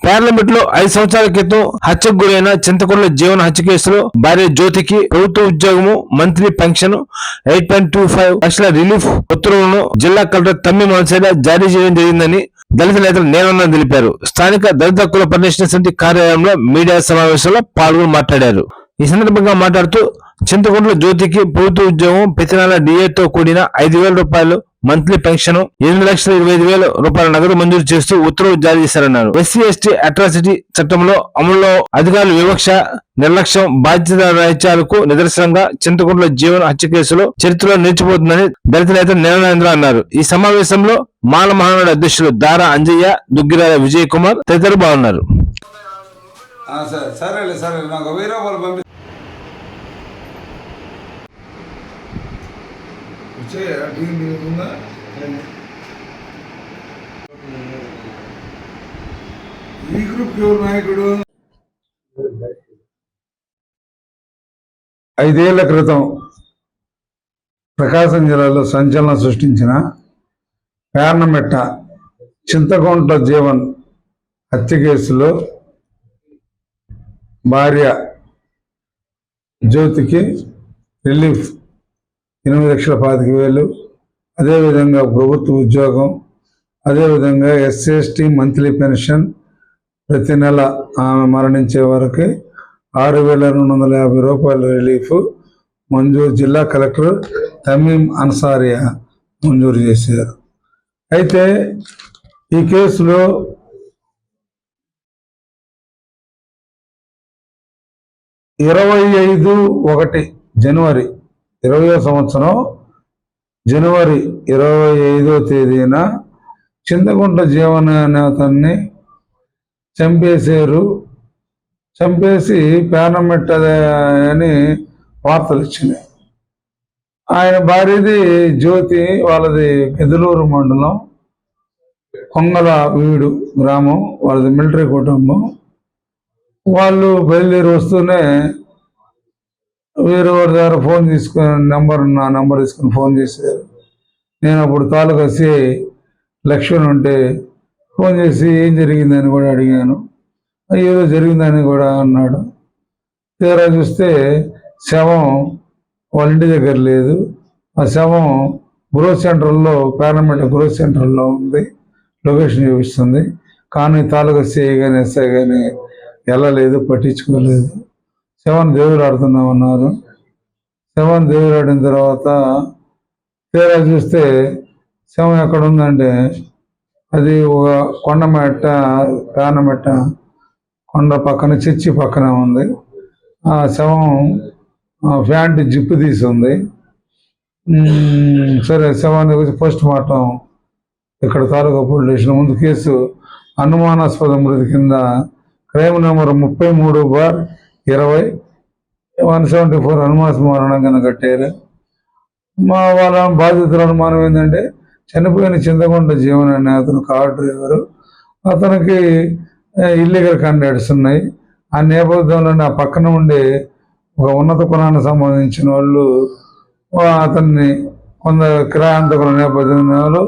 పార్లమెంట్లో ఐదు సంవత్సరాల క్రితం హత్యకు గురైన చింతకొండ జీవన హత్య కేసులో భార్య జ్యోతికి ప్రభుత్వ ఉద్యోగము monthly pension eight point two five లక్షల రిలీఫ్ ఉత్తర్వులను జిల్లా కలెక్టర్ తమ్మి మనసేలా జారీ చేయడం జరిగిందని దళిత నేతలు నేనన్నా తెలిపారు. స్థానిక దళిత కుల పరిరక్షణ సమితి కార్యాలయంలో మీడియా సమావేశంలో పాల్గొని మాట్లాడారు. ఈ సందర్భంగా మాట్లాడుతూ చింతకొండలో జ్యోతికి ప్రభుత్వ ఉద్యోగం ప్రతి నెల డిఏతో కూడిన ఐదు వేల రూపాయలు మంత్లీ పెన్షన్ ఎనిమిది లక్షల ఇరవై ఐదు వేల రూపాయల నగదు మంజూరు చేస్తూ ఉత్తర్వులు జారీ చేశారన్నారు. ఎస్సీ ఎస్టీ అట్రాసిటీ చట్టంలో అమలులో అధికారుల వివక్ష నిర్లక్ష్యం బాధ్యత రాజ్యాలకు నిదర్శనంగా చింతకొండలో జీవన హత్య కేసులో చరిత్రలో నిలిచిపోతుందని దళిత నేత నిర్ణయేంద్ర అన్నారు. ఈ సమావేశంలో మాల మహానాడు అధ్యక్షులు దారా అంజయ్య దుగ్గిరాల విజయ్ కుమార్ తదితరులు బాగున్నారు సరేలే సరేలే. నాకు వెయ్యి రూపాయలు పంపి వచ్చాయా టీం ఉందా ఈ గ్రూప్ ఎవరు నాయకుడు? ఐదేళ్ళ క్రితం ప్రకాశం జిల్లాలో సంచలనం సృష్టించిన పేర్నమెట్ట చింతకొంట జీవన్ హత్య కేసులో భార్య జ్యోతికి రిలీఫ్ ఎనిమిది లక్షల పాతిక వేలు అదేవిధంగా ప్రభుత్వ ఉద్యోగం అదేవిధంగా ఎస్సీఎస్టీ మంత్లీ పెన్షన్ ప్రతి నెల ఆమె మరణించే వరకు ఆరు వేల రెండు వందల యాభై రూపాయల రిలీఫ్ మంజూరు జిల్లా కలెక్టర్ తమీం అన్సారియా మంజూరు చేశారు. అయితే ఈ కేసులో ఇరవై ఐదు ఒకటి జనవరి ఇరవయో సంవత్సరం జనవరి ఇరవై ఐదో తేదీన చింతకుంట జీవన నేతన్ని చంపేశారు. చంపేసి పేనమెట్ట అని వార్తలు ఇచ్చినాయి ఆయన భార్యది జ్యోతి వాళ్ళది పెదలూరు మండలం కొంగల వీడు గ్రామం వాళ్ళది మిలిటరీ కుటుంబం. వాళ్ళు బయలుదేరి వస్తూనే వేరే వారి దగ్గర ఫోన్ తీసుకుని నెంబర్ నా నెంబర్ తీసుకొని ఫోన్ చేశారు నేను అప్పుడు తాలూకా సి లక్ష్మణ్ ఉంటే ఫోన్ చేసి ఏం జరిగిందని కూడా అడిగాను. ఏదో జరిగిందని కూడా అన్నాడు. తీరా చూస్తే శవం వాళ్ళ ఇంటి దగ్గర లేదు. ఆ శవం గ్రోత్ సెంటర్లో పార్లమెంట్ గ్రోత్ సెంటర్లో ఉంది. లొకేషన్ చూపిస్తుంది. కానీ తాలూకా సిఐ కానీ ఎస్ఐ కానీ వెళ్ళలేదు పట్టించుకోలేదు. శవాన్ని దేవుడు ఆడుతున్నామన్నారు. శవాన్ని దేవుడు ఆడిన తర్వాత తీరా చూస్తే శవం ఎక్కడ ఉందంటే అది ఒక కొండ మెట్ట పేన మెట్ట కొండ పక్కన చర్చి పక్కన ఉంది. ఆ శవం ఆ, ప్యాంట్ జిప్పు తీసి ఉంది. సరే శవాన్ని పోస్ట్ మార్టం ఇక్కడ తాలూకా పోలీస్ స్టేషన్ ముందు కేసు అనుమానాస్పద మృతి కింద క్రైమ్ నెంబర్ ముప్పై మూడు బార్ ఇరవై. వన్ సెవెంటీ ఫోర్ అనుమాన మరణం కింద కట్టారు. మా వాళ్ళ బాధితుల అనుమానం ఏంటంటే చనిపోయిన చింతకొండ జీవన్ అనే అతను కార్ డ్రైవరు అతనికి ఇల్లీగల్ కండక్ట్స్ ఉన్నాయి. ఆ నేపథ్యంలోనే ఆ పక్కన ఉండే ఒక ఉన్నత కులానికి సంబంధించిన వాళ్ళు అతన్ని కొంత కిరాయంతకుల నేపథ్యంలో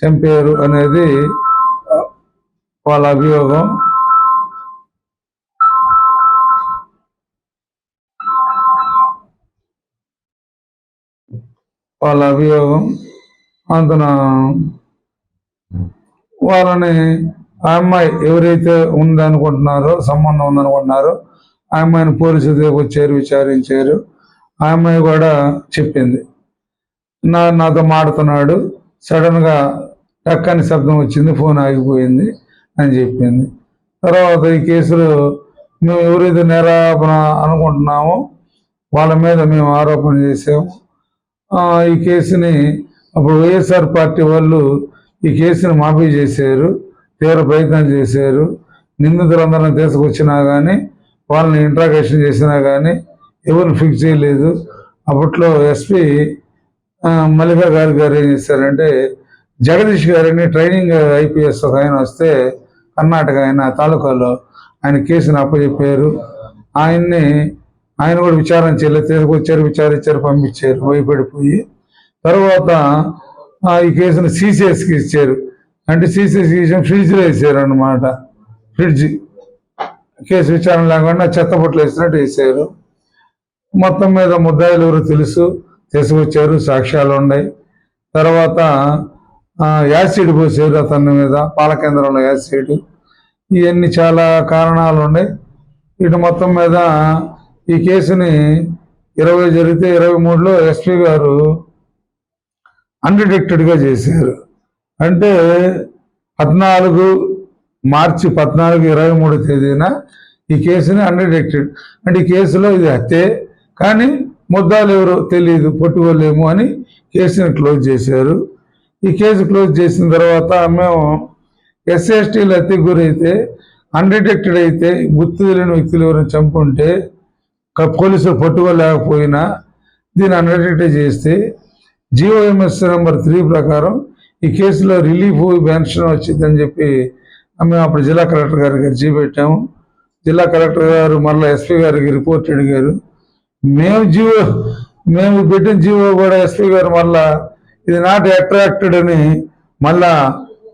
చంపారు అనేది వాళ్ళ అభియోగం. వాళ్ళ అభియోగం. అందున వాళ్ళని ఆ అమ్మాయి ఎవరైతే ఉందనుకుంటున్నారో సంబంధం ఉందనుకుంటున్నారో ఆ అమ్మాయిని పోలీసు దగ్గరకు వచ్చారు విచారించారు ఆ అమ్మాయి కూడా చెప్పింది. నా నాతో మాడుతున్నాడు సడన్గా టక్కని శబ్దం వచ్చింది ఫోన్ ఆగిపోయింది అని చెప్పింది. తర్వాత ఈ కేసులో మేము ఎవరైతే నేరాపణ అనుకుంటున్నామో వాళ్ళ మీద మేము ఆరోపణ చేసాము ఈ కేసుని అప్పుడు వైఎస్ఆర్ పార్టీ వాళ్ళు ఈ కేసుని మాఫీ చేశారు తీవ్ర ప్రయత్నం చేశారు. నిందితులందరిని తీసుకొచ్చినా కానీ వాళ్ళని ఇంట్రాగేషన్ చేసినా కానీ ఎవరిని ఫిక్స్ చేయలేదు. అప్పట్లో ఎస్పీ మల్లికా గారి గారు ఏం చేశారంటే జగదీష్ గారిని ట్రైనింగ్ ఐపీఎస్ ఒక ఆయన వస్తే కర్ణాటక ఆయన తాలూకాలో ఆయన కేసుని అప్పచెప్పారు. ఆయన్ని ఆయన కూడా విచారణ చేయలేదు. తీసుకొచ్చారు విచారించారు పంపించారు భయపడిపోయి. తర్వాత ఆ, ఈ కేసును సీసీఎస్కి ఇచ్చారు. అంటే సిసిఎస్కి ఇచ్చిన ఫ్రిడ్జ్లో వేసారు అనమాట ఫ్రిడ్జ్. కేసు విచారణ లేకుండా చెత్త పొట్లు వేసినట్టు వేసారు. మొత్తం మీద ముద్దాయిలు ఎవరు తెలుసు. తీసుకొచ్చారు సాక్ష్యాలు ఉన్నాయి. తర్వాత యాసిడ్ పోసారు అతని మీద పాల కేంద్రంలో యాసిడ్. ఇవన్నీ చాలా కారణాలు ఉన్నాయి. ఇటు మొత్తం మీద ఈ కేసుని ఇరవై జరిగితే ఇరవై మూడులో ఎస్పీ గారు అన్డిటెక్టెడ్గా చేశారు. అంటే పద్నాలుగు మార్చి పద్నాలుగు ఇరవై మూడు తేదీన ఈ కేసుని అన్డిటెక్టెడ్ అంటే ఈ కేసులో ఇది హత్యే కానీ ముద్దాలు ఎవరో తెలియదు పట్టుకోలేము అని కేసుని క్లోజ్ చేశారు. ఈ కేసు క్లోజ్ చేసిన తర్వాత మేము ఎస్సీఎస్టీలు హత్యకు గురైతే అన్డిటెక్టెడ్ అయితే గుర్తు తెలియని వ్యక్తులు ఎవరైనా చంపుంటే పోలీసులు పట్టుకోలేకపోయినా దీన్ని అన్డిటెక్టెడ్ చేస్తే జిఓఎంఎస్ నెంబర్ త్రీ ప్రకారం ఈ కేసులో రిలీఫ్ పెన్షన్ వచ్చిందని చెప్పి మేము అప్పుడు జిల్లా కలెక్టర్ గారికి అర్జీ పెట్టాము. జిల్లా కలెక్టర్ గారు మళ్ళీ ఎస్పీ గారికి రిపోర్ట్ అడిగారు. మేము జీవో మేము పెట్టిన జీవో కూడా ఎస్పీ గారు మళ్ళా ఇది నాట్ అట్రాక్టెడ్ అని మళ్ళా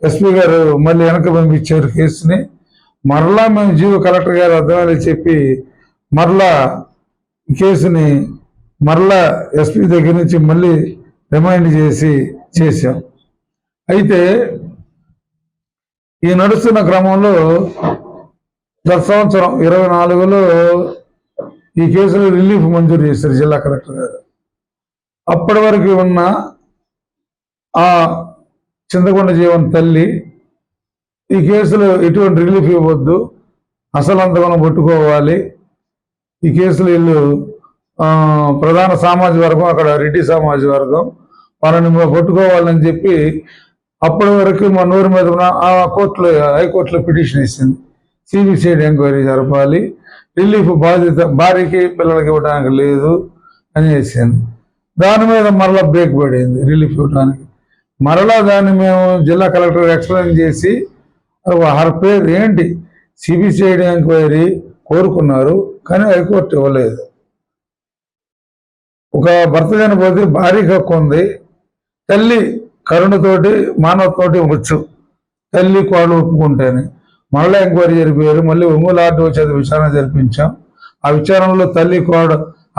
ఎస్పీ గారు మళ్ళీ వెనక పంపించారు కేసుని. మరలా మేము జీవో కలెక్టర్ గారు అర్థమయ్యేలా చెప్పి మరలా కేసుని మరలా ఎస్పీ దగ్గర నుంచి మళ్ళీ రిమైండ్ చేసి చేశాం. అయితే ఈ నడుస్తున్న క్రమంలో గత సంవత్సరం ఇరవై నాలుగులో ఈ కేసులో రిలీఫ్ మంజూరు చేశారు జిల్లా కలెక్టర్ గారు. అప్పటి వరకు ఉన్న ఆ చింతకొండ జీవన్ తల్లి ఈ కేసులో ఎటువంటి రిలీఫ్ ఇవ్వద్దు అసలు అంతగానో పట్టుకోవాలి ఈ కేసులు వీళ్ళు ప్రధాన సామాజిక వర్గం అక్కడ రెడ్డి సామాజిక వర్గం మనల్ని పట్టుకోవాలని చెప్పి అప్పటి వరకు మా నోరు మీద ఉన్న ఆ కోర్టులో హైకోర్టులో పిటిషన్ ఇచ్చింది సిబిసిఐడి ఎంక్వైరీ జరపాలి. రిలీఫ్ బాధిత భార్యకి పిల్లలకి ఇవ్వడానికి లేదు అని వేసింది దాని మీద మరలా బ్రేక్ పడింది రిలీఫ్ ఇవ్వడానికి. మరలా దాన్ని మేము జిల్లా కలెక్టర్ ఎక్స్ప్లెయిన్ చేసి హర్ పేరు ఏంటి? సిబిసిఐడి ఎంక్వైరీ కోరుకున్నారు కానీ హైకోర్టు ఇవ్వలేదు. ఒక భర్త చనిపోతే భార్యకి హక్కు ఉంది. తల్లి కరుణతోటి మానవతోటి వచ్చు తల్లి కోడలు ఒప్పుకుంటేనే. మళ్ళీ ఎంక్వైరీ జరిపారు మళ్ళీ ఒంగోలు ఆర్డీ వచ్చేది విచారణ జరిపించాం. ఆ విచారణలో తల్లి కోడ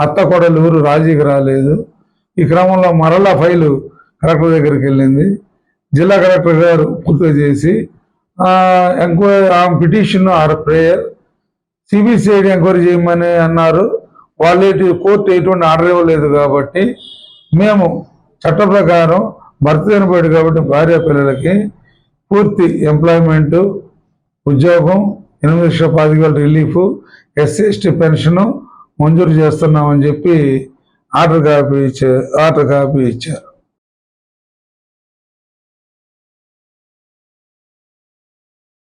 అత్త కోడలు ఎవరు రాజీకి రాలేదు. ఈ క్రమంలో మరలా ఫైలు కలెక్టర్ దగ్గరికి వెళ్ళింది. జిల్లా కలెక్టర్ గారు పూర్తి చేసి ఎంక్వైరీ ఆ petition or prayer CBCID enquiry చేయమని అన్నారు. వాళ్ళు ఎటు కోర్టు ఎటువంటి ఆర్డర్ ఇవ్వలేదు కాబట్టి మేము చట్ట ప్రకారం భర్త చనిపోయాడు కాబట్టి భార్య పిల్లలకి పూర్తి ఎంప్లాయ్మెంట్ ఉద్యోగం ఎనిమిది లక్షల పాతిక రిలీఫ్ ఎస్సీ ఎస్టీ పెన్షన్ మంజూరు చేస్తున్నామని చెప్పి ఆర్డర్ కాపీ ఇచ్చారు ఆర్డర్ కాపీ ఇచ్చారు.